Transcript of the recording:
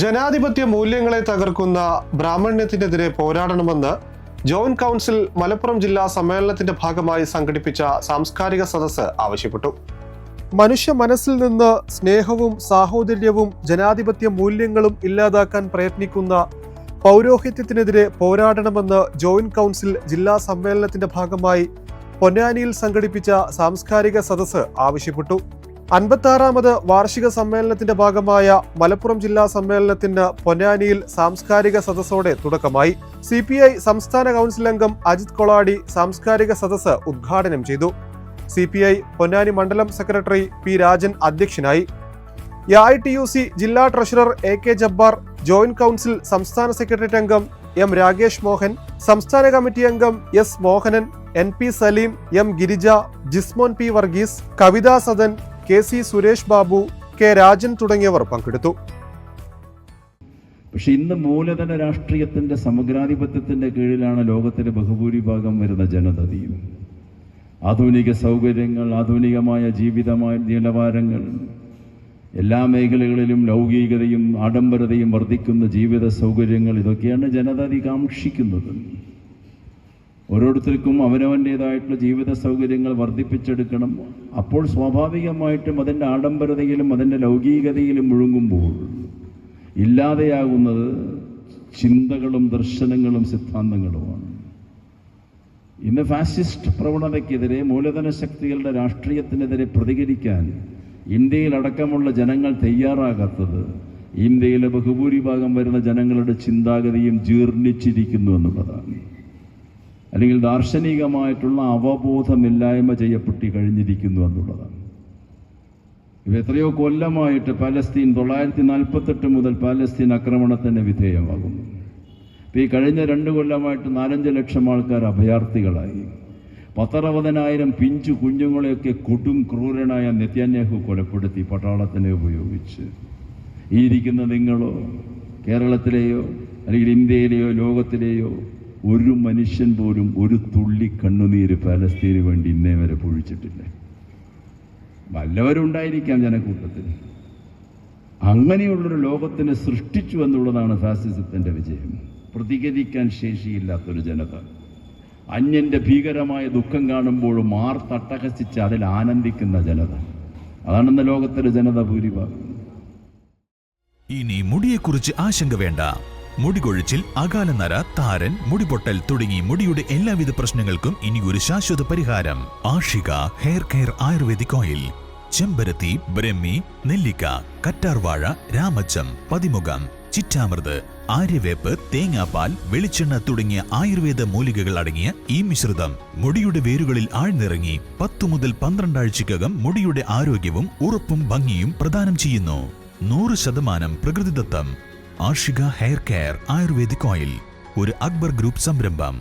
ജനാധിപത്യ മൂല്യങ്ങളെ തകർക്കുന്ന ബ്രാഹ്മണ്യത്തിനെതിരെ പോരാടണമെന്ന് ജോയിന്റ് കൗൺസിൽ മലപ്പുറം ജില്ലാ സമ്മേളനത്തിന്റെ ഭാഗമായി സംഘടിപ്പിച്ച സാംസ്കാരിക സദസ്സ് ആവശ്യപ്പെട്ടു. മനുഷ്യ മനസ്സിൽ നിന്ന് സ്നേഹവും സാഹോദര്യവും ജനാധിപത്യ മൂല്യങ്ങളും ഇല്ലാതാക്കാൻ പ്രയത്നിക്കുന്ന പൗരോഹിത്യത്തിനെതിരെ പോരാടണമെന്ന് ജോയിന്റ് കൗൺസിൽ ജില്ലാ സമ്മേളനത്തിന്റെ ഭാഗമായി പൊന്നാനിയിൽ സംഘടിപ്പിച്ച സാംസ്കാരിക സദസ്സ് ആവശ്യപ്പെട്ടു. അൻപത്താറാമത് വാർഷിക സമ്മേളനത്തിന്റെ ഭാഗമായ മലപ്പുറം ജില്ലാ സമ്മേളനത്തിന് പൊന്നാനിയിൽ സാംസ്കാരിക സദസ്സോടെ തുടക്കമായി. സി പി ഐ സംസ്ഥാന കൗൺസിൽ അംഗം അജിത് കൊളാടി സാംസ്കാരിക സദസ്സ് ഉദ്ഘാടനം ചെയ്തു. സി പി ഐ പൊന്നാനി മണ്ഡലം സെക്രട്ടറി പി രാജൻ അധ്യക്ഷനായി. എ ടി യു സി ജില്ലാ treasurer A K Jabbar joint council സംസ്ഥാന സെക്രട്ടേറിയറ്റ് അംഗം എം രാകേഷ് മോഹൻ സംസ്ഥാന കമ്മിറ്റി അംഗം S Mohanan N P Saleem M Girija Jismon P Varghese Kavitha Sadan K C Suresh Babu K Rajan തുടങ്ങിയവർ പങ്കെടുത്തു. പക്ഷെ ഇന്ന് മൂലധന രാഷ്ട്രീയത്തിന്റെ സമഗ്രാധിപത്യത്തിന്റെ കീഴിലാണ് ലോകത്തിലെ ബഹുഭൂരിഭാഗം വരുന്ന ജനതയും. ആധുനിക സൗകര്യങ്ങൾ ആധുനികമായ ജീവിതമായ നിലവാരങ്ങൾ എല്ലാ മേഖലകളിലും ലൗകികതയും ആഡംബരതയും വർദ്ധിക്കുന്ന ജീവിത സൗകര്യങ്ങൾ ഇതൊക്കെയാണ് ജനത അതികാംക്ഷിക്കുന്നത് ഓരോരുത്തർക്കും അവനവന്റേതായിട്ടുള്ള ജീവിത സൗകര്യങ്ങൾ വർദ്ധിപ്പിച്ചെടുക്കണം. അപ്പോൾ സ്വാഭാവികമായിട്ടും അതിന്റെ ആഡംബരതയിലും അതിന്റെ ലൗകികതയിലും മുഴുങ്ങുമ്പോൾ ഇല്ലാതെയാകുന്നത് ചിന്തകളും ദർശനങ്ങളും സിദ്ധാന്തങ്ങളുമാണ്. ഇന്ന് ഫാസിസ്റ്റ് പ്രവണതയ്ക്കെതിരെ മൂലധന ശക്തികളുടെ രാഷ്ട്രീയത്തിനെതിരെ പ്രതികരിക്കാൻ ഇന്ത്യയിലടക്കമുള്ള ജനങ്ങൾ തയ്യാറാകാത്തത് ഇന്ത്യയിലെ ബഹുഭൂരിഭാഗം വരുന്ന ജനങ്ങളുടെ ചിന്താഗതിയും ജീർണിച്ചിരിക്കുന്നു എന്നുള്ളതാണ്. അല്ലെങ്കിൽ ദാർശനികമായിട്ടുള്ള അവബോധമില്ലായ്മ ചെയ്യപ്പെട്ടി കഴിഞ്ഞിരിക്കുന്നു എന്നുള്ളതാണ്. ഇവ എത്രയോ കൊല്ലമായിട്ട് പാലസ്തീൻ തൊള്ളായിരത്തി നാൽപ്പത്തെട്ട് മുതൽ പാലസ്തീൻ ആക്രമണത്തിന് വിധേയമാകുന്നു. ഈ കഴിഞ്ഞ രണ്ട് കൊല്ലമായിട്ട് നാലഞ്ച് ലക്ഷം ആൾക്കാർ അഭയാർത്ഥികളായി. പത്തറുപതിനായിരം പിഞ്ചു കുഞ്ഞുങ്ങളെയൊക്കെ കൊടും ക്രൂരനായ നെത്യാന്യാഹു കൊലപ്പെടുത്തി പട്ടാളത്തിനെ ഉപയോഗിച്ച്. ഈ ഇരിക്കുന്ന നിങ്ങളോ കേരളത്തിലെയോ അല്ലെങ്കിൽ ഇന്ത്യയിലെയോ ലോകത്തിലെയോ ഒരു മനുഷ്യൻ പോലും ഒരു തുള്ളി കണ്ണുനീര് പാലസ്തീന് വേണ്ടി ഇന്നേ വരെ പൊഴിച്ചിട്ടില്ല. വല്ലവരുണ്ടായിരിക്കാം ജനക്കൂട്ടത്തിൽ. അങ്ങനെയുള്ളൊരു ലോകത്തിനെ സൃഷ്ടിച്ചു എന്നുള്ളതാണ് ഫാസിസത്തിന്റെ വിജയം. പ്രതികരിക്കാൻ ശേഷിയില്ലാത്തൊരു ജനത. അന്യന്റെ ഭീകരമായ ദുഃഖം കാണുമ്പോഴും മാർ തട്ടഹസിച്ച് അതിൽ ആനന്ദിക്കുന്ന ജനത. അതാണെന്ന് ലോകത്തിലെ ജനത ഭൂരിഭാഗം. ഇനി മുടിയെക്കുറിച്ച് ആശങ്ക വേണ്ട. മുടികൊഴിച്ചിൽ അകാലനര താരൻ മുടിപൊട്ടൽ തുടങ്ങി മുടിയുടെ എല്ലാവിധ പ്രശ്നങ്ങൾക്കും ഇനി ഒരു ശാശ്വത പരിഹാരം. Ashika hair care ayurvedic oil ചെമ്പരത്തി ബ്രഹ്മി നെല്ലിക്ക കറ്റാർവാഴ രാമച്ചം പതിമുഖം ചിറ്റാമൃത് ആര്യവേപ്പ് തേങ്ങാപ്പാൽ വെളിച്ചെണ്ണ തുടങ്ങിയ ആയുർവേദ മൂലികകൾ അടങ്ങിയ ഈ മിശ്രിതം മുടിയുടെ വേരുകളിൽ ആഴ്ന്നിറങ്ങി പത്തു മുതൽ പന്ത്രണ്ടാഴ്ചക്കകം മുടിയുടെ ആരോഗ്യവും ഉറപ്പും ഭംഗിയും പ്രദാനം ചെയ്യുന്നു. നൂറ് ശതമാനം പ്രകൃതിദത്തം Ashika hair care ayurvedic oil ഒരു അക്ബർ ഗ്രൂപ്പ് സംരംഭം.